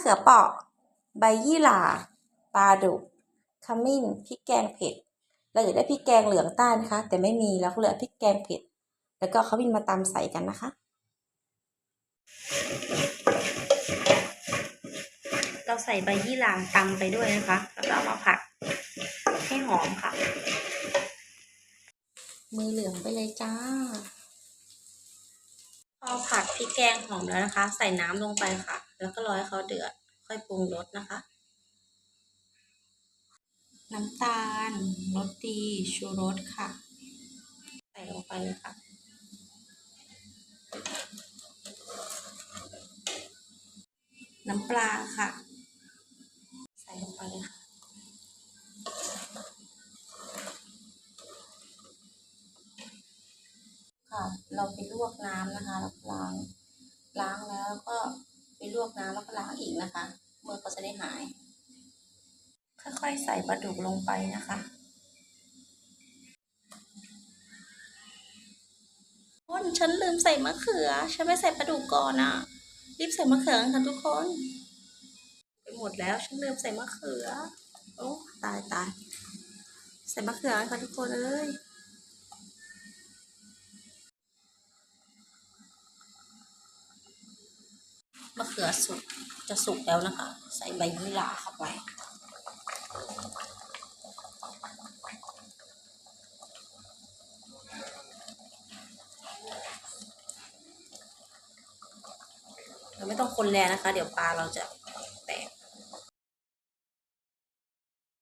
เขือเปราะ ใบยี่หร่าปลาดุกขมิ้นพริกแกงเผ็ด เราอยากได้พริกแกงเหลืองใต้นะคะ แต่ไม่มีเราก็เลยเอาพริกแกงเผ็ด แล้วก็ขมิ้นมาตำใส่กันนะคะ เราใส่ใบยี่หร่าตำไปด้วยนะคะ แล้วก็เอามาผัดให้หอมค่ะ มือเหลืองไปเลยจ้า พอผัดพริกแกงหอมแล้วนะคะ ใส่น้ำลงไปค่ะ แล้วก็รอให้เขาเดือด ค่อยปรุงรสนะคะ น้ำตาลรสดีชูรสค่ะ ใส่ลงไปเลยค่ะน้ำปลาค่ะ ใส่ลงไปเลยค่ะ ค่ะ เราไปลวกน้ำนะคะล้วล้างล้างแล้วก็ ลวกน้ำแล้วก็ล้างอีกนะคะเมื่อก็จะได้หาย ค่อยๆใส่ปลาดุกลงไปนะคะคนฉันลืมใส่มะเขือ ฉันไม่ใส่ปลาดุกก่อนอะ รีบใส่มะเขือกันค่ะทุกคน ไปหมดแล้ว ฉันลืมใส่มะเขือ โอ้ตายตาย ใส่มะเขือกันค่ะทุกคนเอ้ย มะเขือสุกจะสุกแล้วนะคะ ใส่ใบยี่หร่าเข้าไปเราไม่ต้องคนแรงนะคะ เดี๋ยวปลาเราจะ